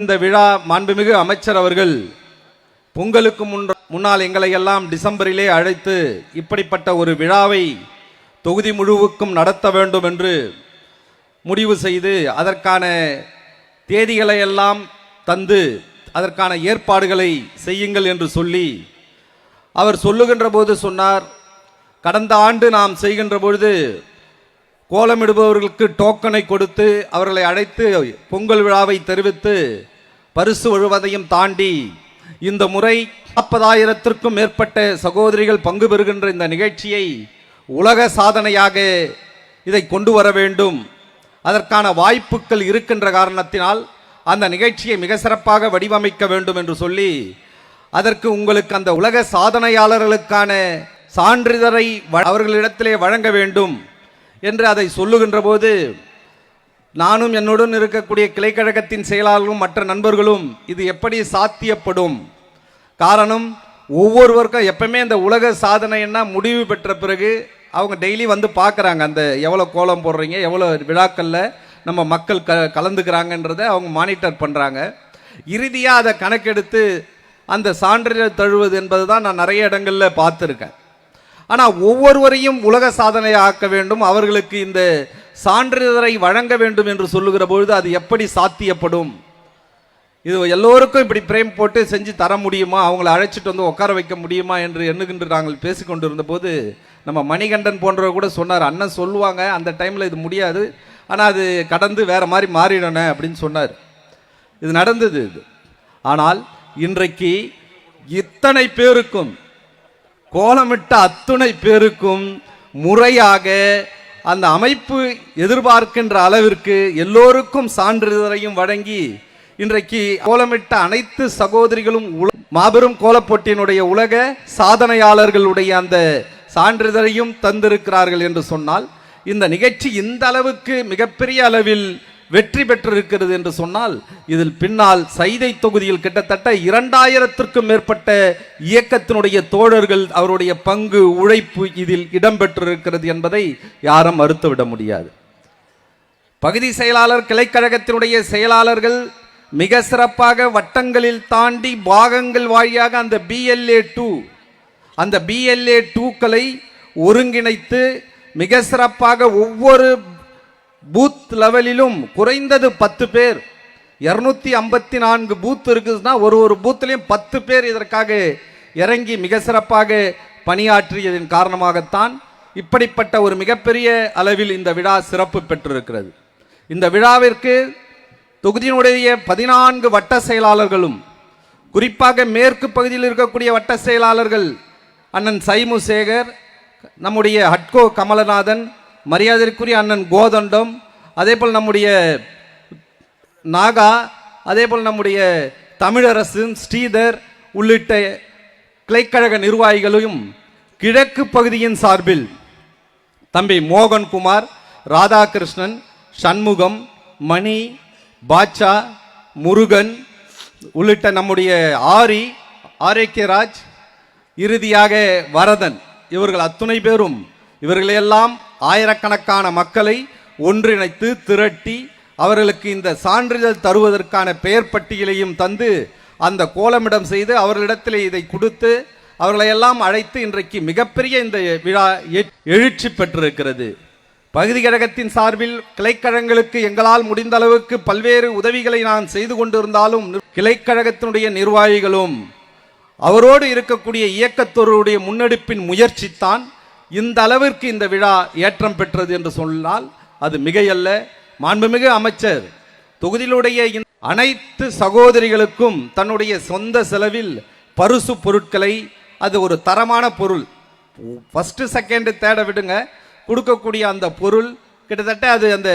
இந்த விழா மாண்புமிகு அமைச்சர் அவர்கள் பொங்கலுக்கு முன் முன்னால் எங்களை எல்லாம் டிசம்பரிலே அழைத்து இப்படிப்பட்ட ஒரு விழாவை தொகுதி முழுவுக்கும் நடத்த வேண்டும் என்று முடிவு செய்து அதற்கான தேதிகளை எல்லாம் தந்து அதற்கான ஏற்பாடுகளை செய்யுங்கள் என்று சொல்லி அவர் சொல்லுகின்ற போது சொன்னார் கடந்த ஆண்டு நாம் செய்கின்ற பொழுது கோலமிடுபவர்களுக்கு டோக்கனை கொடுத்து அவர்களை அழைத்து பொங்கல் விழாவை தெரிவித்து பரிசு விழுவதையும் தாண்டி இந்த முறை நாற்பதாயிரத்திற்கும் மேற்பட்ட சகோதரிகள் பங்கு பெறுகின்ற இந்த நிகழ்ச்சியை உலக சாதனையாக இதை கொண்டு வர வேண்டும். அதற்கான வாய்ப்புகள் இருக்கின்ற காரணத்தினால் அந்த நிகழ்ச்சியை மிக சிறப்பாக வடிவமைக்க வேண்டும் என்று சொல்லி அதற்கு உங்களுக்கு அந்த உலக சாதனையாளர்களுக்கான சான்றிதழை வ- அவர்களிடத்திலே வழங்க வேண்டும். என்று அதை சொல்லுகின்ற போது நானும் என்னுடன் இருக்கக்கூடிய கிளைக்கழகத்தின் செயலாளர்களும் மற்ற நண்பர்களும் இது எப்படி சாத்தியப்படும்? காரணம் ஒவ்வொருவருக்கும் எப்பவுமே இந்த உலக சாதனைன்னா முடிவு பெற்ற பிறகு அவங்க டெய்லி வந்து பார்க்குறாங்க. அந்த எவ்வளோ கோலம் போடுறீங்க எவ்வளோ விழாக்களில் நம்ம மக்கள் க கலந்துக்கிறாங்கன்றதை அவங்க மானிட்டர் பண்ணுறாங்க இறுதியாக அதை கணக்கெடுத்து அந்த சான்றிதழ் தழுவது என்பது தான் நான் நிறைய இடங்களில் பார்த்துருக்கேன். ஆனால் ஒவ்வொருவரையும் உலக சாதனை ஆக்க வேண்டும் அவர்களுக்கு இந்த சான்றிதழை வழங்க வேண்டும் என்று சொல்லுகிற பொழுது அது எப்படி சாத்தியப்படும்? இது எல்லோருக்கும் இப்படி பிரேம் போட்டு செஞ்சு தர முடியுமா? அவங்கள அழைச்சிட்டு வந்து உட்கார வைக்க முடியுமா என்று எண்ணுகின்ற நாங்கள் பேசிக்கொண்டிருந்த போது நம்ம மணிகண்டன் போன்றவர் கூட சொன்னார் அண்ணன் சொல்லுவாங்க அந்த டைமில் இது முடியாது. ஆனால் அது கடந்து வேற மாதிரி மாறிடணே அப்படின்னு சொன்னார். இது நடந்தது இது. ஆனால் இன்றைக்கு இத்தனை பேருக்கும் கோலமிட்ட அத்துணை பேருக்கும் முறையாக அந்த அமைப்பு எதிர்பார்க்கின்ற அளவிற்கு எல்லோருக்கும் சான்றிதழையும் வழங்கி இன்றைக்கு கோலமிட்ட அனைத்து சகோதரிகளும் மாபெரும் கோலப்போட்டியினுடைய உலக சாதனையாளர்களுடைய அந்த சான்றிதழையும் தந்திருக்கிறார்கள் என்று சொன்னால் இந்த நிகழ்ச்சி இந்த அளவுக்கு மிகப்பெரிய அளவில் வெற்றி பெற்றிருக்கிறது என்று சொன்னால் இதில் பின்னால் சைதை தொகுதியில் கிட்டத்தட்ட இரண்டாயிரத்திற்கும் மேற்பட்ட இயக்கத்தினுடைய தோழர்கள் அவருடைய பங்கு உழைப்பு இதில் இடம்பெற்றிருக்கிறது என்பதை யாரும் மறுத்துவிட முடியாது. பகுதி செயலாளர் கிளைக்கழகத்தினுடைய செயலாளர்கள் மிக சிறப்பாக வட்டங்களில் தாண்டி பாகங்கள் வாழியாக அந்த பிஎல்ஏ டூ அந்த பிஎல்ஏ டூக்களை ஒருங்கிணைத்து மிக சிறப்பாக ஒவ்வொரு பூத் லெவலிலும் குறைந்தது பத்து பேர். இரநூத்தி ஐம்பத்தி நான்கு பூத் இருக்குதுன்னா ஒரு ஒரு பூத்துலேயும் பத்து பேர் இதற்காக இறங்கி மிக சிறப்பாக பணியாற்றியதன் காரணமாகத்தான் இப்படிப்பட்ட ஒரு மிகப்பெரிய அளவில் இந்த விழா சிறப்பு பெற்றிருக்கிறது. இந்த விழாவிற்கு தொகுதியினுடைய பதினான்கு வட்ட செயலாளர்களும் குறிப்பாக மேற்கு பகுதியில் இருக்கக்கூடிய வட்ட செயலாளர்கள் அண்ணன் சைமு சேகர் நம்முடைய ஹட்கோ கமலநாதன் மரியாதைக்குரிய அண்ணன் கோதண்டம் அதே போல் நம்முடைய நாகா அதேபோல் நம்முடைய தமிழரசு ஸ்ரீதர் உள்ளிட்ட கிளைக்கழக நிர்வாகிகளையும் கிழக்கு பகுதியின் சார்பில் தம்பி மோகன்குமார் ராதாகிருஷ்ணன் சண்முகம் மணி பாட்சா முருகன் உள்ளிட்ட நம்முடைய ஆரி ஆரோக்கியராஜ் இறுதியாக வரதன். இவர்கள் அத்துணை பேரும் இவர்களையெல்லாம் ஆயிரக்கணக்கான மக்களை ஒன்றிணைத்து திரட்டி அவர்களுக்கு இந்த சான்றிதழ் தருவதற்கான பெயர் பட்டியலையும் தந்து அந்த கோலமிடம் செய்து அவர்களிடத்தில் இதை கொடுத்து அவர்களையெல்லாம் அழைத்து இன்றைக்கு மிகப்பெரிய இந்த விழா எழுச்சி பெற்றிருக்கிறது. பகுதி கழகத்தின் சார்பில் கிளைக்கழகங்களுக்கு எங்களால் முடிந்த அளவுக்கு பல்வேறு உதவிகளை நான் செய்து கொண்டிருந்தாலும் கிளைக்கழகத்தினுடைய நிர்வாகிகளும் அவரோடு இருக்கக்கூடிய இயக்கத்தோருடைய முன்னெடுப்பின் முயற்சித்தான் இந்த அளவிற்கு இந்த விழா ஏற்றம் பெற்றது என்று சொன்னால் அது மிகையல்ல. மாண்புமிகு அமைச்சர் தொகுதியிலுடைய அனைத்து சகோதரிகளுக்கும் தன்னுடைய சொந்த செலவில் பரிசு பொருட்களை அது ஒரு தரமான பொருள். ஃபஸ்ட்டு செகண்டு தேட விடுங்க. கொடுக்கக்கூடிய அந்த பொருள் கிட்டத்தட்ட அது அந்த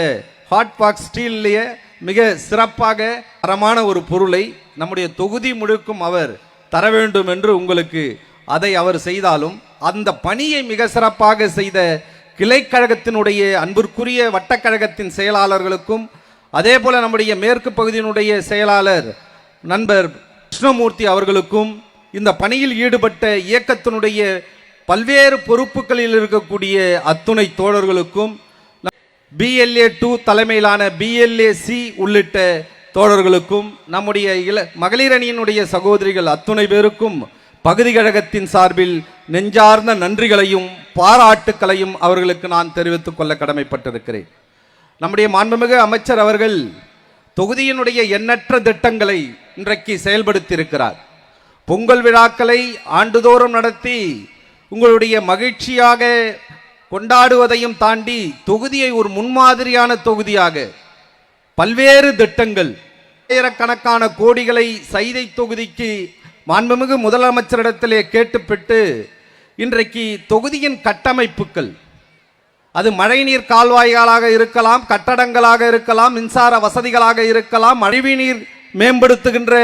ஹாட் பாக்ஸ் ஸ்டீல்லையே மிக சிறப்பாக தரமான ஒரு பொருளை நம்முடைய தொகுதி முழுக்கும் அவர் தர வேண்டும் என்று உங்களுக்கு அதை அவர் செய்தாலும் அந்த பணியை மிக சிறப்பாக செய்த கிளைக்கழகத்தினுடைய அன்பிற்குரிய வட்டக்கழகத்தின் செயலாளர்களுக்கும் அதே போல நம்முடைய மேற்கு பகுதியினுடைய செயலாளர் நண்பர் கிருஷ்ணமூர்த்தி அவர்களுக்கும் இந்த பணியில் ஈடுபட்ட இயக்கத்தினுடைய பல்வேறு பொறுப்புகளில் இருக்கக்கூடிய அத்துணை தோழர்களுக்கும் பிஎல்ஏ டூ தலைமையிலான பிஎல்ஏ சி உள்ளிட்ட தோழர்களுக்கும் நம்முடைய இள மகளிரணியினுடைய சகோதரிகள் அத்துணை பேருக்கும் பகுதி கழகத்தின் சார்பில் நெஞ்சார்ந்த நன்றிகளையும் பாராட்டுக்களையும் அவர்களுக்கு நான் தெரிவித்துக் கொள்ள கடமைப்பட்டிருக்கிறேன். நம்முடைய மாண்புமிகு அமைச்சர் அவர்கள் தொகுதியினுடைய எண்ணற்ற திட்டங்களை இன்றைக்கு செயல்படுத்தியிருக்கிறார். பொங்கல் விழாக்களை ஆண்டுதோறும் நடத்தி உங்களுடைய மகிழ்ச்சியாக கொண்டாடுவதையும் தாண்டி தொகுதியை ஒரு முன்மாதிரியான தொகுதியாக பல்வேறு திட்டங்கள் ஆயிரக்கணக்கான கோடிகளை சைதை தொகுதிக்கு மாண்புமிகு முதலமைச்சரிடத்திலே கேட்டுப்பெற்று இன்றைக்கு தொகுதியின் கட்டமைப்புகள் அது மழைநீர் கால்வாய்களாக இருக்கலாம் கட்டடங்களாக இருக்கலாம் மின்சார வசதிகளாக இருக்கலாம் மழைநீர் மேம்படுத்துகின்ற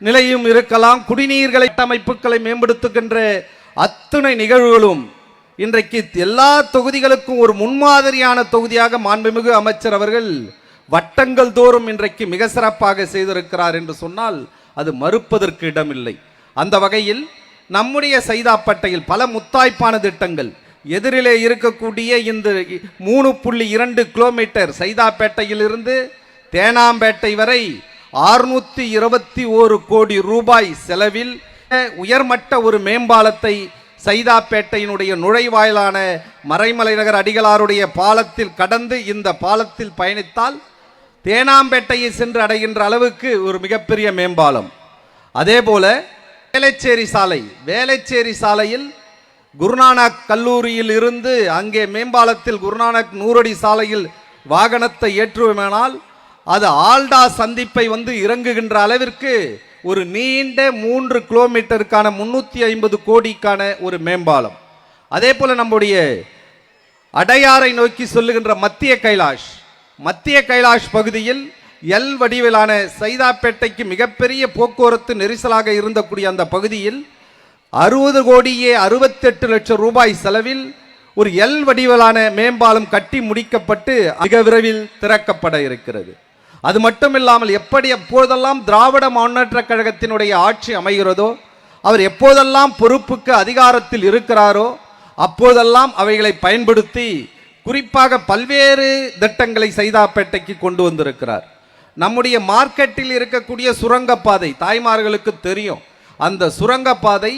நிலையும் இருக்கலாம் குடிநீர்களை கட்டமைப்புகளை மேம்படுத்துகின்ற அத்துணை நிகழ்வுகளும் இன்றைக்கு எல்லா தொகுதிகளுக்கும் ஒரு முன்மாதிரியான தொகுதியாக மாண்புமிகு அமைச்சர் அவர்கள் வட்டங்கள் தோறும் இன்றைக்கு மிக சிறப்பாக செய்திருக்கிறார் என்று சொன்னால் அது மறுப்பதற்கு இடமில்லை. அந்த வகையில் நம்முடைய சைதாப்பட்டையில் பல முத்தாய்ப்பான திட்டங்கள் எதிரிலே இருக்கக்கூடிய இந்த மூணு புள்ளி இரண்டு கிலோமீட்டர் சைதாப்பேட்டையிலிருந்து தேனாம்பேட்டை வரை ஆறுநூற்றி இருபத்தி ஓரு கோடி ரூபாய் செலவில் உயர்மட்ட ஒரு மேம்பாலத்தை சைதாப்பேட்டையினுடைய நுழைவாயிலான மறைமலை நகர் அடிகளாருடைய பாலத்தில் கடந்து இந்த பாலத்தில் பயணித்தால் தேனாம்பேட்டையை சென்று அடைகின்ற அளவுக்கு ஒரு மிகப்பெரிய மேம்பாலம். அதே போல வேலைச்சேரி சாலை வேளச்சேரி சாலையில் குருநானக் கல்லூரியில் இருந்து அங்கே மேம்பாலத்தில் குருநானக் நூறடி சாலையில் வாகனத்தை ஏற்றுவேனால் அது ஆல்டா சந்திப்பை வந்து இறங்குகின்ற அளவிற்கு ஒரு நீண்ட மூன்று கிலோமீட்டருக்கான முன்னூற்றி ஐம்பது கோடிக்கான ஒரு மேம்பாலம். அதே போல் நம்முடைய அடையாரை நோக்கி சொல்லுகின்ற மத்திய கைலாஷ் மத்திய கைலாஷ் பகுதியில் எல் வடிவிலான சைதாப்பேட்டைக்கு மிகப்பெரிய போக்குவரத்து நெரிசலாக இருந்தக்கூடிய அந்த பகுதியில் அறுபது கோடியே அறுபத்தெட்டு லட்சம் ரூபாய் செலவில் ஒரு எல் வடிவிலான மேம்பாலம் கட்டி முடிக்கப்பட்டு மிக விரைவில் திறக்கப்பட இருக்கிறது. அது மட்டும் இல்லாமல் எப்படி எப்போதெல்லாம் திராவிட முன்னேற்ற கழகத்தினுடைய ஆட்சி அமைகிறதோ அவர் எப்போதெல்லாம் பொறுப்புக்கு அதிகாரத்தில் இருக்கிறாரோ அப்போதெல்லாம் அவைகளை பயன்படுத்தி குறிப்பாக பல்வேறு திட்டங்களை சைதாப்பேட்டைக்கு கொண்டு வந்திருக்கிறார். நம்முடைய மார்க்கெட்டில் இருக்கக்கூடிய சுரங்கப்பாதை தாய்மார்களுக்கு தெரியும். அந்த சுரங்கப்பாதை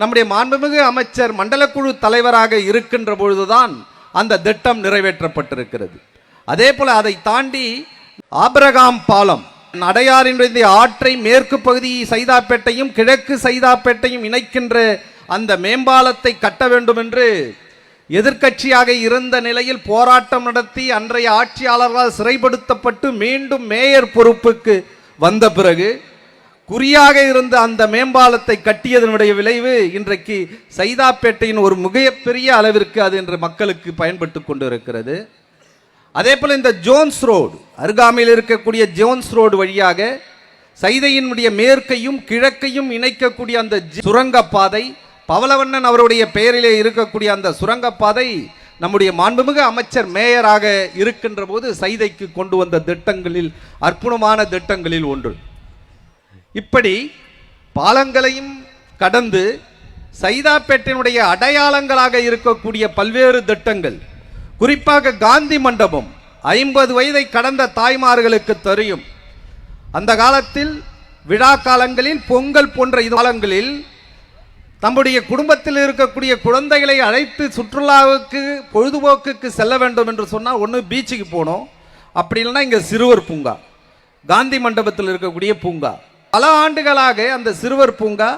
நம்முடைய மாண்புமிகு அமைச்சர் மண்டலக்குழு தலைவராக இருக்கின்ற பொழுதுதான் அந்த திட்டம் நிறைவேற்றப்பட்டிருக்கிறது. அதே போல் அதை தாண்டி ஆபிரகாம் பாலம் அடையாறினுடைய ஆற்றை மேற்கு பகுதி சைதாப்பேட்டையும் கிழக்கு சைதாப்பேட்டையும் இணைக்கின்ற அந்த மேம்பாலத்தை கட்ட வேண்டும் என்று எதிர்க்கட்சியாக இருந்த நிலையில் போராட்டம் நடத்தி அன்றைய ஆட்சியாளர்களால் சிறைப்படுத்தப்பட்டு மீண்டும் மேயர் பொறுப்புக்கு வந்த பிறகு குறியாக இருந்த அந்த மேம்பாலத்தை கட்டியதனுடைய விளைவு இன்றைக்கு சைதாப்பேட்டையின் ஒரு மிகப்பெரிய அளவிற்கு அது இன்று மக்களுக்கு பயன்பட்டு கொண்டு இருக்கிறது அதே போல் இந்த ஜோன்ஸ் ரோடு அருகாமையில் இருக்கக்கூடிய ஜோன்ஸ் ரோடு வழியாக சைதையினுடைய மேற்கையும் கிழக்கையும் இணைக்கக்கூடிய அந்த சுரங்கப்பாதை பவலவண்ணன் அவருடைய பெயரிலே இருக்கக்கூடிய அந்த சுரங்கப்பாதை நம்முடைய மாண்புமிகு அமைச்சர் மேயராக இருக்கின்ற போது சைதைக்கு கொண்டு வந்த திட்டங்களில் அற்புதமான திட்டங்களில் ஒன்று. இப்படி பாலங்களையும் கடந்து சைதாப்பேட்டினுடைய அடையாளங்களாக இருக்கக்கூடிய பல்வேறு திட்டங்கள் குறிப்பாக காந்தி மண்டபம் ஐம்பது வயதை கடந்த தாய்மார்களுக்கு தெரியும். அந்த காலத்தில் விழா காலங்களில் பொங்கல் போன்ற இது காலங்களில் தம்முடைய குடும்பத்தில் இருக்கக்கூடிய குழந்தைகளை அழைத்து சுற்றுலாவுக்கு பொழுதுபோக்குக்கு செல்ல வேண்டும் என்று சொன்னால் ஒன்று பீச்சுக்கு போகணும். அப்படி இல்லைன்னா இங்கே சிறுவர் பூங்கா. காந்தி மண்டபத்தில் இருக்கக்கூடிய பூங்கா. பல ஆண்டுகளாக அந்த சிறுவர் பூங்கா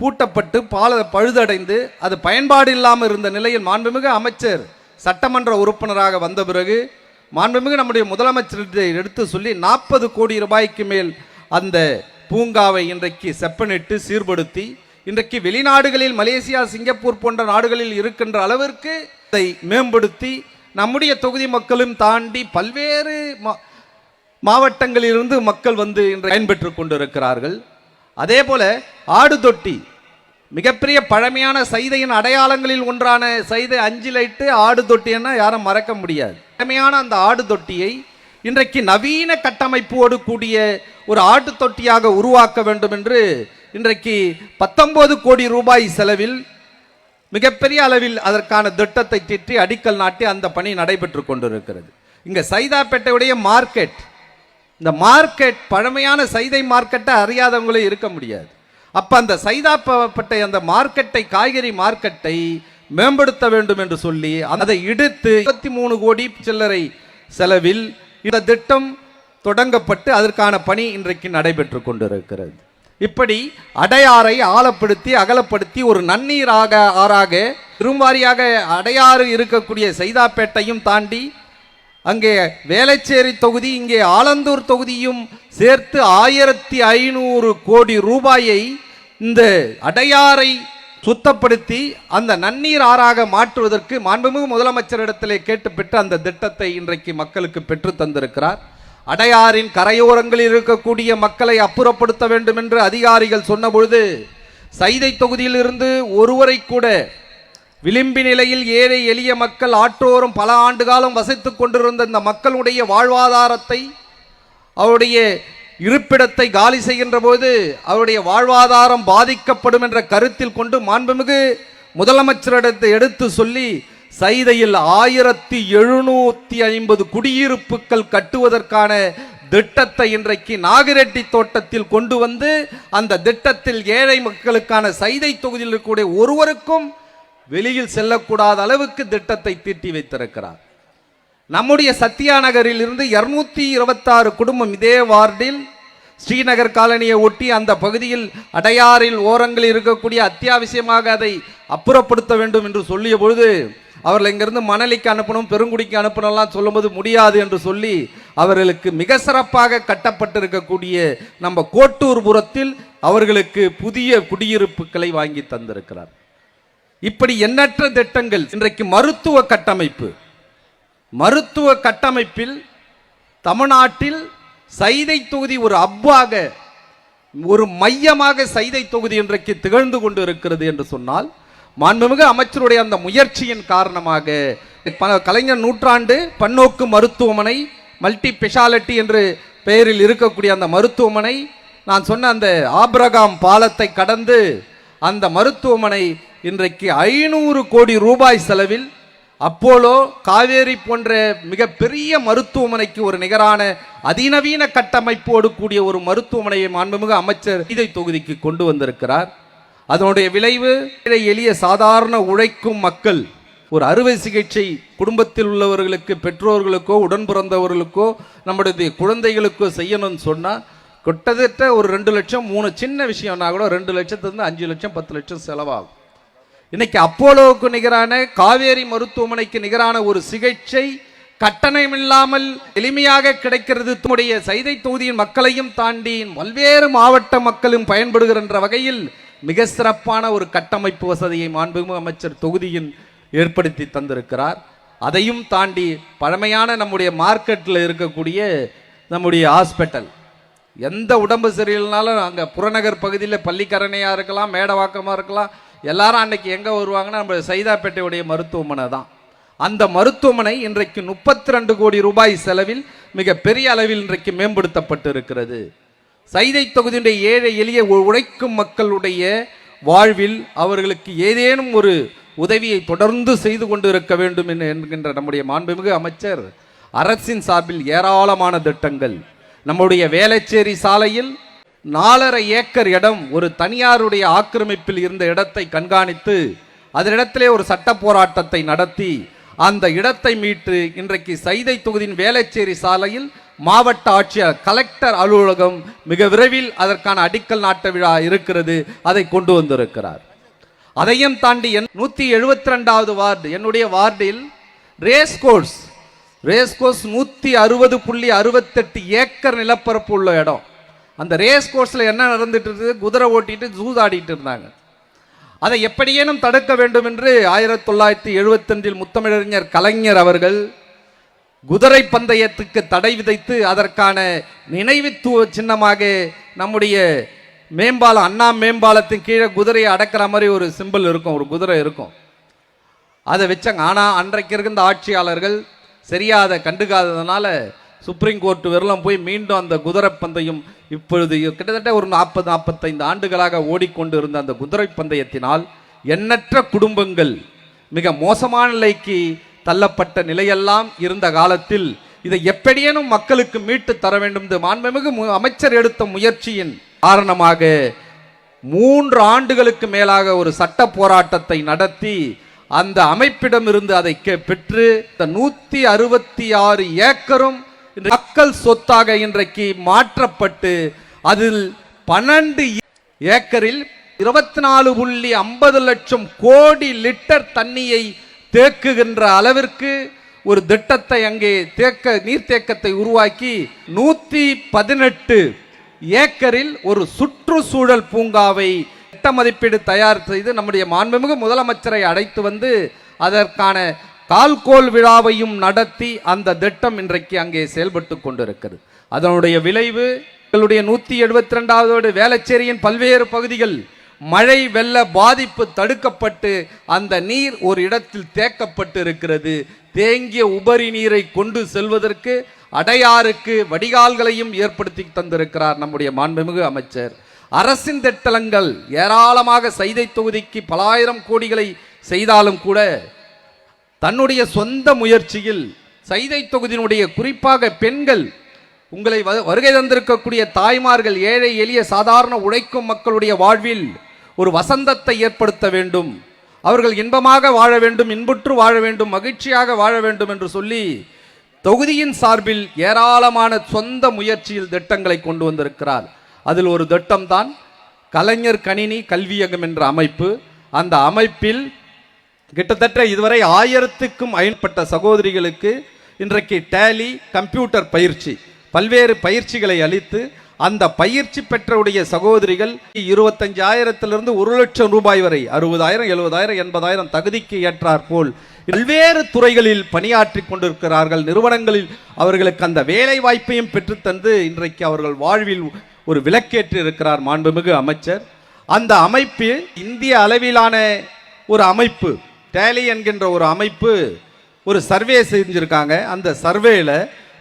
பூட்டப்பட்டு பால பழுதடைந்து அது பயன்பாடு இல்லாமல் இருந்த நிலையில் மாண்புமிகு அமைச்சர் சட்டமன்ற உறுப்பினராக வந்த பிறகு மாண்புமிகு நம்முடைய முதலமைச்சர் எடுத்து சொல்லி நாற்பது கோடி ரூபாய்க்கு மேல் அந்த பூங்காவை இன்றைக்கு செப்பனிட்டு சீர்படுத்தி இன்றைக்கு வெளிநாடுகளில் மலேசியா சிங்கப்பூர் போன்ற நாடுகளில் இருக்கின்ற அளவிற்கு இதை மேம்படுத்தி நம்முடைய தொகுதி மக்களும் தாண்டி பல்வேறு மா- மாவட்டங்களிலிருந்து மக்கள் வந்து இன்று பயன்பெற்று கொண்டிருக்கிறார்கள். அதே போல ஆடு தொட்டி மிகப்பெரிய பழமையான சைதையின் அடையாளங்களில் ஒன்றான சைதை அஞ்சு லைட்டு ஆடு தொட்டின்னா யாரும் மறக்க முடியாது. பழமையான அந்த ஆடு தொட்டியை இன்றைக்கு நவீன கட்டமைப்போடு கூடிய ஒரு ஆட்டு தொட்டியாக உருவாக்க வேண்டும் என்று இன்றைக்கு பத்தொன்பது கோடி ரூபாய் செலவில் மிகப்பெரிய அளவில் அதற்கான திட்டத்தை தீட்டி அடிக்கல் நாட்டி அந்த பணி நடைபெற்று கொண்டிருக்கிறது. இங்கே சைதாப்பேட்டையுடைய மார்க்கெட் இந்த மார்க்கெட் பழமையான சைதை மார்க்கெட்டை அறியாதவங்களே இருக்க முடியாது. அப்போ அந்த சைதாப்பட்ட அந்த மார்க்கெட்டை காய்கறி மார்க்கெட்டை மேம்படுத்த வேண்டும் என்று சொல்லி அதை இடுத்து இருபத்தி மூணு கோடி சில்லறை செலவில் இந்த திட்டம் தொடங்கப்பட்டு அதற்கான பணி இன்றைக்கு நடைபெற்று கொண்டிருக்கிறது. இப்படி அடையாறை ஆழப்படுத்தி அகலப்படுத்தி ஒரு நன்னீராக ஆறாக திரும்பாரியாக அடையாறு இருக்கக்கூடிய சைதாப்பேட்டையும் தாண்டி அங்கே வேலைச்சேரி தொகுதி இங்கே ஆலந்தூர் தொகுதியும் சேர்த்து ஆயிரத்தி ஐநூறு கோடி ரூபாயை இந்த அடையாறை சுத்தப்படுத்தி அந்த நன்னீர் ஆறாக மாற்றுவதற்கு மாண்புமிகு முதலமைச்சரிடத்திலே கேட்டு பெற்று அந்த திட்டத்தை இன்றைக்கு மக்களுக்கு பெற்று தந்திருக்கிறார். அடையாரின் கரையோரங்களில் இருக்கக்கூடிய மக்களை அப்புறப்படுத்த வேண்டும் என்று அதிகாரிகள் சொன்னபொழுது சைதை தொகுதியிலிருந்து ஒருவரை கூட விளிம்பி நிலையில் ஏழை எளிய மக்கள் ஆற்றோரும் பல ஆண்டு காலம் வசித்துக் கொண்டிருந்த இந்த மக்களுடைய வாழ்வாதாரத்தை அவருடைய இருப்பிடத்தை காலி செய்கின்ற போது அவருடைய வாழ்வாதாரம் பாதிக்கப்படும் என்ற கருத்தில் கொண்டு மாண்புமிகு முதலமைச்சரிடத்தை எடுத்து சொல்லி சைதையில் ஆயிரத்தி எழுநூத்தி ஐம்பது குடியிருப்புகள் கட்டுவதற்கான திட்டத்தை இன்றைக்கு நாகரெட்டி தோட்டத்தில் கொண்டு வந்து அந்த திட்டத்தில் ஏழை மக்களுக்கான சைதை தொகுதியில் இருக்கக்கூடிய ஒருவருக்கும் வெளியில் செல்லக்கூடாத அளவுக்கு திட்டத்தை தீட்டி வைத்திருக்கிறார். நம்முடைய சத்யா நகரில் இருந்து இருநூத்தி இருபத்தாறு குடும்பம் இதே வார்டில் ஸ்ரீநகர் காலனியை ஒட்டி அந்த பகுதியில் அடையாறில் ஓரங்களில் இருக்கக்கூடிய அத்தியாவசியமாக அதை அப்புறப்படுத்த வேண்டும் என்று சொல்லிய பொழுது அவர்கள் இங்கிருந்து மணலிக்கு அனுப்பணும் பெருங்குடிக்கு அனுப்பணும்லாம் சொல்லும்போது முடியாது என்று சொல்லி அவர்களுக்கு மிக சிறப்பாக கட்டப்பட்டிருக்கக்கூடிய நம்ம கோட்டூர்புரத்தில் அவர்களுக்கு புதிய குடியிருப்புகளை வாங்கி தந்திருக்கிறார். இப்படி எண்ணற்ற திட்டங்கள் இன்றைக்கு மருத்துவ கட்டமைப்பு. மருத்துவ கட்டமைப்பில் தமிழ்நாட்டில் சைதை தொகுதி ஒரு அப்பாக ஒரு மையமாக சைதை தொகுதி இன்றைக்கு திகழ்ந்து கொண்டு இருக்கிறது என்று சொன்னால் மாண்புமிகு அமைச்சருடைய அந்த முயற்சியின் காரணமாக கலைஞர் நூற்றாண்டு பன்னோக்கு மருத்துவமனை மல்டி ஸ்பெஷாலிட்டி என்று பெயரில் இருக்கக்கூடிய அந்த மருத்துவமனை நான் சொன்ன அந்த ஆப்ரகாம் பாலத்தை கடந்து அந்த மருத்துவமனை இன்றைக்கு ஐநூறு கோடி ரூபாய் செலவில் அப்போலோ காவேரி போன்ற மிகப்பெரிய மருத்துவமனைக்கு ஒரு நிகரான அதிநவீன கட்டமைப்போடு கூடிய ஒரு மருத்துவமனையை மாண்புமிகு அமைச்சர் இதை தொகுதிக்கு கொண்டு வந்திருக்கிறார். அதனுடைய விளைவு எளிய சாதாரண உழைக்கும் மக்கள். ஒரு அறுவை சிகிச்சை குடும்பத்தில் உள்ளவர்களுக்கு பெற்றோர்களுக்கோ உடன் பிறந்தவர்களுக்கோ நம்முடைய குழந்தைகளுக்கோ செய்யணும்னு சொன்னால் கிட்டத்தட்ட ஒரு ரெண்டு லட்சம் மூணு சின்ன விஷயம்னா கூட ரெண்டு லட்சத்துலேருந்து அஞ்சு லட்சம் பத்து லட்சம் செலவாகும். இன்னைக்கு அப்போலோவுக்கு நிகரான காவேரி மருத்துவமனைக்கு நிகரான ஒரு சிகிச்சை கட்டணமில்லாமல் எளிமையாக கிடைக்கிறது. நம்முடைய சைதை தொகுதியின் மக்களையும் தாண்டி பல்வேறு மாவட்ட மக்களும் பயன்படுகிற வகையில் மிக சிறப்பான ஒரு கட்டமைப்பு வசதியை மாண்புமிகு அமைச்சர் தொகுதியின் ஏற்படுத்தி தந்திருக்கிறார். அதையும் தாண்டி பழமையான நம்முடைய மார்க்கெட்டில் இருக்கக்கூடிய நம்முடைய ஹாஸ்பிட்டல். எந்த உடம்பு சரியில்லைனாலும் அங்கே புறநகர் பகுதியில் பள்ளிக்கரணையாக இருக்கலாம் மேடவாக்கமாக இருக்கலாம். எல்லாரும் அன்னைக்கு எங்கே வருவாங்கன்னா நம்ம சைதாப்பேட்டையுடைய மருத்துவமனை தான். அந்த மருத்துவமனை இன்றைக்கு முப்பத்தி ரெண்டு கோடி ரூபாய் செலவில் மிக பெரிய அளவில் இன்றைக்கு மேம்படுத்தப்பட்டு இருக்கிறது சைதை தொகுதியுடைய ஏழை எளிய உழைக்கும் மக்களுடைய வாழ்வில் அவர்களுக்கு ஏதேனும் ஒரு உதவியை தொடர்ந்து செய்து கொண்டு இருக்க வேண்டும் என்று- என்கின்ற நம்முடைய மாண்புமிகு அமைச்சர் அரசின் சார்பில் ஏராளமான திட்டங்கள். நம்முடைய வேளச்சேரி சாலையில் நாலரை ஏக்கர் இடம் ஒரு தனியாருடைய ஆக்கிரமிப்பில் இருந்த இடத்தை கண்காணித்து அதனிடத்திலே ஒரு சட்ட போராட்டத்தை நடத்தி அந்த இடத்தை மீட்டு இன்றைக்கு சைதை தொகுதியின் வேளச்சேரி சாலையில் மாவட்ட ஆட்சியர் கலெக்டர் அலுவலகம் மிக விரைவில் அதற்கான அடிக்கல் நாட்ட விழா இருக்கிறது அதை கொண்டு வந்திருக்கிறார். அதையும் தாண்டி என் நூற்றி எழுபத்தி ரெண்டாவது வார்டு என்னுடைய வார்டில் ரேஸ் கோர்ஸ் ரேஸ் கோர்ஸ் நூற்றி அறுபது புள்ளி அறுபத்தெட்டு ஏக்கர் நிலப்பரப்பு உள்ள இடம். அந்த ரேஸ் கோர்ஸில் என்ன நடந்துட்டு இருக்குது? குதிரை ஓட்டிட்டு ஜூதாடிட்டு இருந்தாங்க. அதை எப்படியேனும் தடுக்க வேண்டும் என்று ஆயிரத்தி தொள்ளாயிரத்தி எழுபத்தஞ்சில் முத்தமிழறிஞர் கலைஞர் அவர்கள் குதிரை பந்தயத்துக்கு தடை விதைத்து அதற்கான நினைவுத்துவ சின்னமாக நம்முடைய மேம்பாலம் அண்ணா மேம்பாலத்தின் கீழே குதிரையை அடக்கிற மாதிரி ஒரு சிம்பிள் இருக்கும் ஒரு குதிரை இருக்கும். அதை வச்சாங்க. ஆனால் அன்றைக்கு இருந்த ஆட்சியாளர்கள் சரியாக அதை கண்டுக்காததுனால சுப்ரீம் கோர்ட் வரலாம் போய் மீண்டும் அந்த குதிரை பந்தயம் இப்பொழுது கிட்டத்தட்ட ஒரு நாற்பது நாற்பத்தைந்து ஆண்டுகளாக ஓடிக்கொண்டு இருந்த அந்த குதிரை பந்தயத்தினால் எண்ணற்ற குடும்பங்கள் மிக மோசமான நிலைக்கு தள்ளப்பட்ட நிலையெல்லாம் இருந்த காலத்தில் இதை எப்படியேனும் மக்களுக்கு மீட்டு தர வேண்டும் என்று மாண்புமிகு மு- அமைச்சர் எடுத்த முயற்சியின் காரணமாக மூன்று ஆண்டுகளுக்கு மேலாக ஒரு சட்ட போராட்டத்தை நடத்தி அந்த அமைப்பிடமிருந்து அதை பெற்று இந்த நூத்தி அறுபத்தி ஆறு ஏக்கரும் மக்கள் சொத்தாக இன்றைக்கு மாற்றப்பட்டு அதில் பன்னெண்டு ஏக்கரில் இருபத்தி நாலு புள்ளி ஐம்பது லட்சம் கோடி லிட்டர் தண்ணியை தேக்குகின்ற அளவிற்கு ஒரு திட்டத்தை அங்கே தேக்க நீர்த்தேக்கத்தை உருவாக்கி நூற்றி பதினெட்டு ஏக்கரில் ஒரு சுற்றுச்சூழல் பூங்காவை திட்ட மதிப்பீடு தயார் செய்து நம்முடைய மாண்புமிகு முதலமைச்சரை அழைத்து வந்து அதற்கான கால்கோல் விழாவையும் நடத்தி அந்த திட்டம் இன்றைக்கு அங்கே செயல்பட்டு கொண்டிருக்கிறது. அதனுடைய விளைவு எங்களுடைய நூற்றி எழுபத்தி ரெண்டாவது வேளச்சேரியின் பல்வேறு பகுதிகள் மழை வெள்ள பாதிப்பு தடுக்கப்பட்டு அந்த நீர் ஒரு இடத்தில் தேக்கப்பட்டு இருக்கிறது தேங்கிய உபரி நீரை கொண்டு செல்வதற்கு அடையாறுக்கு வடிகால்களையும் ஏற்படுத்தி தந்திருக்கிறார் நம்முடைய மாண்புமிகு அமைச்சர். அரசின் திட்டங்கள் ஏராளமாக சைதை தொகுதிக்கு பலாயிரம் கோடிகளை செய்தாலும் கூட தன்னுடைய சொந்த முயற்சியில் சைதை தொகுதியினுடைய குறிப்பாக பெண்கள் உங்களை வருகை தந்திருக்கக்கூடிய தாய்மார்கள் ஏழை எளிய சாதாரண உழைக்கும் மக்களுடைய வாழ்வில் ஒரு வசந்தத்தை ஏற்படுத்த வேண்டும். அவர்கள் இன்பமாக வாழ வேண்டும் இன்புற்று வாழ வேண்டும் மகிழ்ச்சியாக வாழ வேண்டும் என்று சொல்லி தொகுதியின் சார்பில் ஏராளமான சொந்த முயற்சியில் திட்டங்களை கொண்டு வந்திருக்கிறார். அதில் ஒரு திட்டம்தான் கலைஞர் கணினி கல்வியகம் என்ற அமைப்பு. அந்த அமைப்பில் கிட்டத்தட்ட இதுவரை ஆயிரத்துக்கும் அயன்பட்ட சகோதரிகளுக்கு இன்றைக்கு டேலி கம்ப்யூட்டர் பயிற்சி பல்வேறு பயிற்சிகளை அளித்து அந்த பயிற்சி பெற்றவுடைய சகோதரிகள் இருபத்தஞ்சாயிரத்திலிருந்து ஒரு லட்சம் ரூபாய் வரை அறுபதாயிரம் எழுபதாயிரம் எண்பதாயிரம் தகுதிக்கு ஏற்றார் போல் பல்வேறு துறைகளில் பணியாற்றி கொண்டிருக்கிறார்கள். நிறுவனங்களில் அவர்களுக்கு அந்த வேலை வாய்ப்பையும் பெற்றுத்தந்து இன்றைக்கு அவர்கள் வாழ்வில் ஒரு விலக்கேற்று இருக்கிறார் மாண்புமிகு அமைச்சர். அந்த அமைப்பு இந்திய அளவிலான ஒரு அமைப்பு டேலி என்கின்ற ஒரு அமைப்பு ஒரு சர்வே செஞ்சுருக்காங்க. அந்த சர்வேல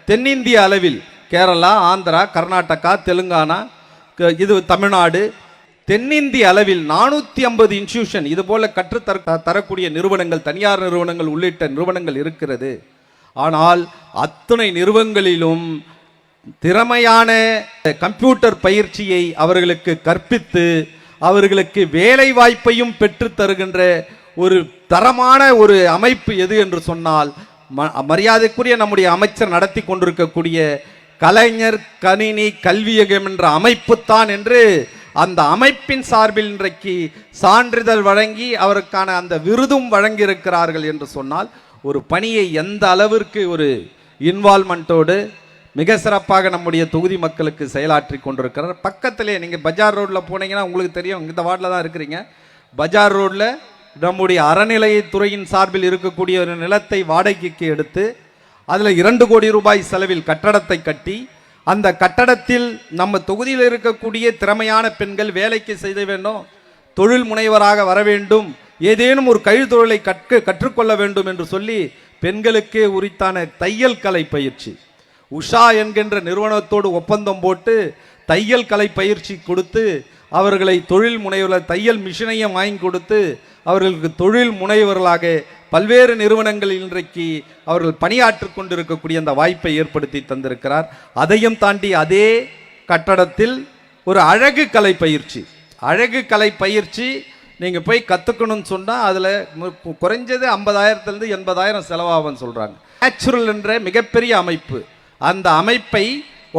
தென்னிந்திய அளவில் கேரளா ஆந்திரா கர்நாடகா தெலுங்கானா க- இது தமிழ்நாடு. தென்னிந்திய அளவில் நானூற்றி ஐம்பது இன்ஸ்டியூஷன் இதுபோல கற்றுத்தர தரக்கூடிய நிறுவனங்கள் தனியார் நிறுவனங்கள் உள்ளிட்ட நிறுவனங்கள் இருக்கிறது. ஆனால் அத்தனை நிறுவனங்களிலும் திறமையான கம்ப்யூட்டர் பயிற்சியை அவர்களுக்கு கற்பித்து அவர்களுக்கு வேலை வாய்ப்பையும் பெற்று தருகின்ற ஒரு தரமான ஒரு அமைப்பு எது என்று சொன்னால் ம- மரியாதைக்குரிய நம்முடைய அமைச்சர் நடத்தி கொண்டிருக்கக்கூடிய கலைஞர் கணினி கல்வியகம் என்ற அமைப்பு தான் என்று அந்த அமைப்பின் சார்பில் இன்றைக்கு சான்றிதழ் வழங்கி அவருக்கான அந்த விருதும் வழங்கியிருக்கிறார்கள் என்று சொன்னால் ஒரு பணியை எந்த அளவிற்கு ஒரு இன்வால்மெண்ட்டோடு மிக சிறப்பாக நம்முடைய தொகுதி மக்களுக்கு செயலாற்றி கொண்டிருக்கிறார். பக்கத்திலே நீங்கள் பஜார் ரோட்டில் போனீங்கன்னா உங்களுக்கு தெரியும் இந்த வார்டில் தான் இருக்கிறீங்க. பஜார் ரோட்டில் நம்முடைய அறநிலையத்துறையின் சார்பில் இருக்கக்கூடிய ஒரு நிலத்தை வாடகைக்கு எடுத்து அதில் இரண்டு கோடி ரூபாய் செலவில் கட்டடத்தை கட்டி அந்த கட்டடத்தில் நம்ம தொகுதியில் இருக்கக்கூடிய திறமையான பெண்கள் வேலைக்கு செய்த வேண்டும் தொழில் முனைவராக வர வேண்டும் ஏதேனும் ஒரு கைத்தொழிலை கற்க கற்றுக்கொள்ள வேண்டும் என்று சொல்லி பெண்களுக்கு உரித்தான தையல் கலை பயிற்சி. உஷா என்கின்ற நிறுவனத்தோடு ஒப்பந்தம் போட்டு தையல் கலை பயிற்சி கொடுத்து அவர்களை தொழில் முனைவர் தையல் மிஷினையும் வாங்கி கொடுத்து அவர்களுக்கு தொழில் முனைவர்களாக பல்வேறு நிறுவனங்களில் இன்றைக்கு அவர்கள் பணியாற்றி கொண்டிருக்கக்கூடிய அந்த வாய்ப்பை ஏற்படுத்தி தந்திருக்கிறார். அதையும் தாண்டி அதே கட்டடத்தில் ஒரு அழகு கலை பயிற்சி. அழகு கலை பயிற்சி நீங்கள் போய் கற்றுக்கணும்னு சொன்னால் அதில் குறைஞ்சது ஐம்பதாயிரத்துலேருந்து எண்பதாயிரம் செலவாகும்னு சொல்கிறாங்க நேச்சுரல் என்ற மிகப்பெரிய அமைப்பு. அந்த அமைப்பை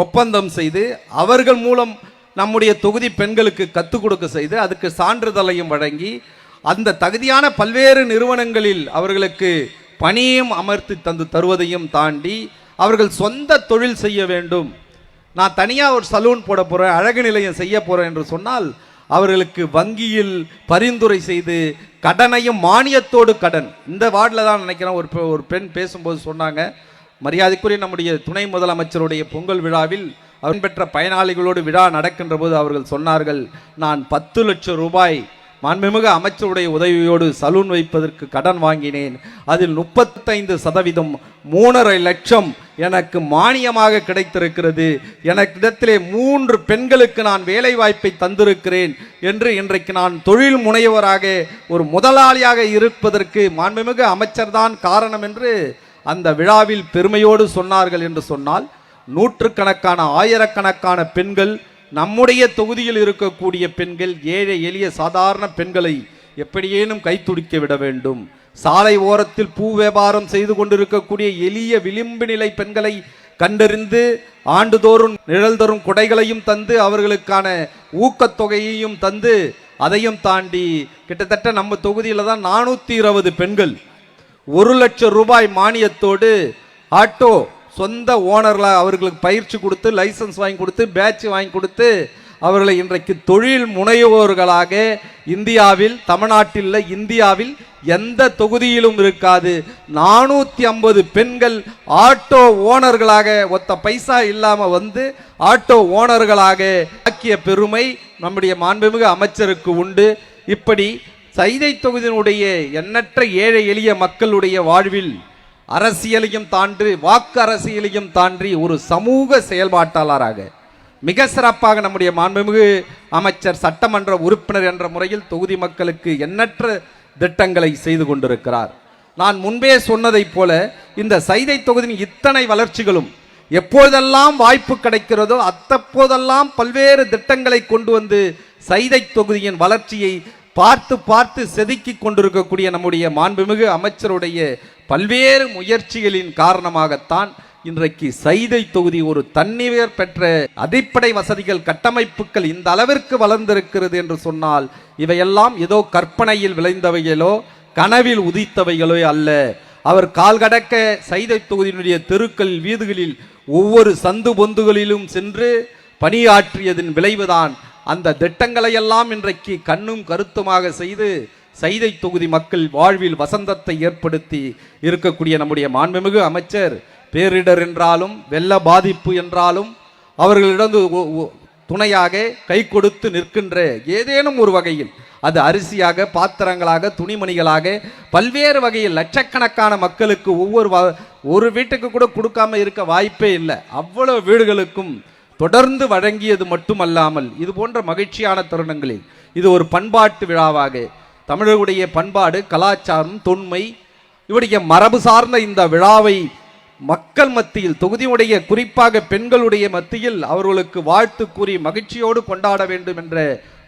ஒப்பந்தம் செய்து அவர்கள் மூலம் நம்முடைய தொகுதி பெண்களுக்கு கற்றுக் கொடுக்க செய்து அதுக்கு சான்றிதழையும் வழங்கி அந்த தகுதியான பல்வேறு நிறுவனங்களில் அவர்களுக்கு பணியும் அமர்த்தி தந்து தருவதையும் தாண்டி அவர்கள் சொந்த தொழில் செய்ய வேண்டும். நான் தனியாக ஒரு சலூன் போட போகிறேன் அழகு நிலையம் செய்ய போகிறேன் என்று சொன்னால் அவர்களுக்கு வங்கியில் பரிந்துரை செய்து கடனையும் மானியத்தோடு கடன். இந்த வார்டில் தான் நினைக்கிறேன் ஒரு பெ- ஒரு பெண் பேசும்போது சொன்னாங்க. மரியாதைக்குரிய நம்முடைய துணை முதலமைச்சருடைய பொங்கல் விழாவில் அவன் பெற்ற பயனாளிகளோடு விழா நடக்கின்ற போது அவர்கள் சொன்னார்கள் நான் பத்து லட்சம் ரூபாய் மாண்புமிகு அமைச்சருடைய உதவியோடு சலூன் வைப்பதற்கு கடன் வாங்கினேன். அதில் முப்பத்தைந்து சதவீதம் மூணரை லட்சம் எனக்கு மானியமாக கிடைத்திருக்கிறது. எனக்கு இடத்திலே மூன்று பெண்களுக்கு நான் வேலை வாய்ப்பை தந்திருக்கிறேன் என்று இன்றைக்கு நான் தொழில் முனைவராக ஒரு முதலாளியாக இருப்பதற்கு மாண்புமிகு அமைச்சர்தான் காரணம் என்று அந்த விழாவில் பெருமையோடு சொன்னார்கள் என்று சொன்னால் நூற்றுக்கணக்கான ஆயிரக்கணக்கான பெண்கள் நம்முடைய தொகுதியில் இருக்கக்கூடிய பெண்கள் ஏழை எளிய சாதாரண பெண்களை எப்படியேனும் கைத்துடிக்க விட வேண்டும். சாலை ஓரத்தில் பூ வியாபாரம் செய்து கொண்டிருக்கக்கூடிய எளிய விளிம்பு நிலை பெண்களை கண்டறிந்து ஆண்டுதோறும் நிழல் தரும் கொடைகளையும் தந்து அவர்களுக்கான ஊக்கத்தொகையையும் தந்து அதையும் தாண்டி கிட்டத்தட்ட நம்ம தொகுதியில் தான் நானூற்றி இருபது பெண்கள். ஒரு லட்சம் ரூபாய் மானியத்தோடு ஆட்டோ சொந்த ஓனரில் அவர்களுக்கு பயிற்சி கொடுத்து லைசன்ஸ் வாங்கி கொடுத்து பேட்ச் வாங்கி கொடுத்து அவர்களை இன்றைக்கு தொழில் முனைவோர்களாக இந்தியாவில் தமிழ்நாட்டில் இந்தியாவில் எந்த தொகுதியிலும் இருக்காது. நானூற்றி ஐம்பது பெண்கள் ஆட்டோ ஓனர்களாக ஒத்த பைசா இல்லாமல் வந்து ஆட்டோ ஓனர்களாக ஆக்கிய பெருமை நம்முடைய மாண்புமிகு அமைச்சருக்கு உண்டு. இப்படி சைதை தொகுதியினுடைய எண்ணற்ற ஏழை எளிய மக்களுடைய வாழ்வில் அரசியலையும் தாண்டி வாக்கு அரசியலையும் தாண்டி ஒரு சமூக செயல்பாட்டாளராக மிக சிறப்பாக நம்முடைய மாண்புமிகு அமைச்சர் சட்டமன்ற உறுப்பினர் என்ற முறையில் தொகுதி மக்களுக்கு எண்ணற்ற திட்டங்களை செய்து கொண்டிருக்கிறார். நான் முன்பே சொன்னதைப் போல இந்த சைதை தொகுதியின் இத்தனை வளர்ச்சிகளும் எப்பொழுதெல்லாம் வாய்ப்பு கிடைக்கிறதோ அத்தப்போதெல்லாம் பல்வேறு திட்டங்களை கொண்டு வந்து சைதை தொகுதியின் வளர்ச்சியை பார்த்து பார்த்து செதுக்கி கொண்டிருக்கக்கூடிய நம்முடைய மாண்புமிகு அமைச்சருடைய பல்வேறு முயற்சிகளின் காரணமாகத்தான் இன்றைக்கு சைதை தொகுதி ஒரு தன்னிவர் பெற்ற அடிப்படை வசதிகள் கட்டமைப்புகள் இந்த அளவிற்கு வளர்ந்திருக்கிறது என்று சொன்னால் இவையெல்லாம் ஏதோ கற்பனையில் விளைந்தவைகளோ கனவில் உதித்தவைகளோ அல்ல. அவர் கால் கடக்க சைதை தொகுதியினுடைய தெருக்களில் வீதிகளில் ஒவ்வொரு சந்து பொந்துகளிலும் சென்று பணியாற்றியதன் விளைவுதான் அந்த திட்டங்களை எல்லாம் இன்றைக்கு கண்ணும் கருத்துமாக செய்து சைதை தொகுதி மக்கள் வாழ்வில் வசந்தத்தை ஏற்படுத்தி இருக்கக்கூடிய நம்முடைய மாண்புமிகு அமைச்சர் பேரிடர் என்றாலும் வெள்ள பாதிப்பு என்றாலும் அவர்களிடம் ஒ- துணையாக கை கொடுத்து நிற்கின்ற ஏதேனும் ஒரு வகையில் அது அரிசியாக பாத்திரங்களாக துணிமணிகளாக பல்வேறு வகையில் லட்சக்கணக்கான மக்களுக்கு ஒவ்வொரு ஒரு வீட்டுக்கு கூட கொடுக்காம இருக்க வாய்ப்பே இல்லை. அவ்வளவு வீடுகளுக்கும் தொடர்ந்து வழங்கியது மட்டுமல்லாமல் இது போன்ற மகிழ்ச்சியான தருணங்களில் இது ஒரு பண்பாட்டு விழாவாக தமிழருடைய பண்பாடு கலாச்சாரம் தொன்மை இவருடைய மரபு சார்ந்த இந்த விழாவை மக்கள் மத்தியில் தொகுதியுடைய குறிப்பாக பெண்களுடைய மத்தியில் அவர்களுக்கு வாழ்த்து கூறி மகிழ்ச்சியோடு கொண்டாட வேண்டும் என்ற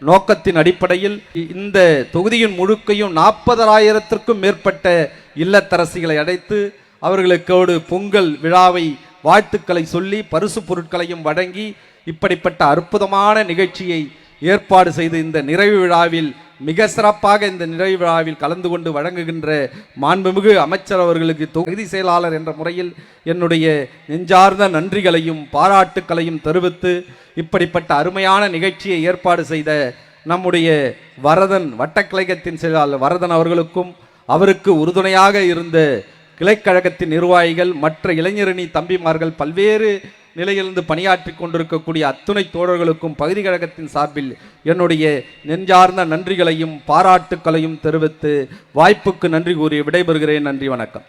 நோக்கத்தின் அடிப்படையில் இந்த தொகுதியின் முழுக்கையும் நாற்பதாயிரத்திற்கும் மேற்பட்ட இல்லத்தரசிகளை அடைத்து அவர்களுக்கோடு பொங்கல் விழாவை வாழ்த்துக்களை சொல்லி பரிசு பொருட்களையும் வழங்கி இப்படிப்பட்ட அற்புதமான நிகழ்ச்சியை ஏற்பாடு செய்து இந்த நிறைவு விழாவில் மிக சிறப்பாக இந்த நிறைவு விழாவில் கலந்து கொண்டு வழங்குகின்ற மாண்புமிகு அமைச்சர் அவர்களுக்கு தொகுதி செயலாளர் என்ற முறையில் என்னுடைய நெஞ்சார்ந்த நன்றிகளையும் பாராட்டுக்களையும் தெரிவித்து இப்படிப்பட்ட அருமையான நிகழ்ச்சியை ஏற்பாடு செய்த நம்முடைய வரதன் வட்டக்கழகத்தின் செயலாளர் வரதன் அவர்களுக்கும் அவருக்கு உறுதுணையாக இருந்த கிளைக்கழகத்தின் நிர்வாகிகள் மற்ற இளைஞரணி தம்பிமார்கள் பல்வேறு நிலையிலிருந்து பணியாற்றி கொண்டிருக்கக்கூடிய அத்துணை தோழர்களுக்கும் பகுதி கழகத்தின் சார்பில் என்னுடைய நெஞ்சார்ந்த நன்றிகளையும் பாராட்டுக்களையும் தெரிவித்து வாய்ப்புக்கு நன்றி கூறி விடைபெறுகிறேன். நன்றி வணக்கம்.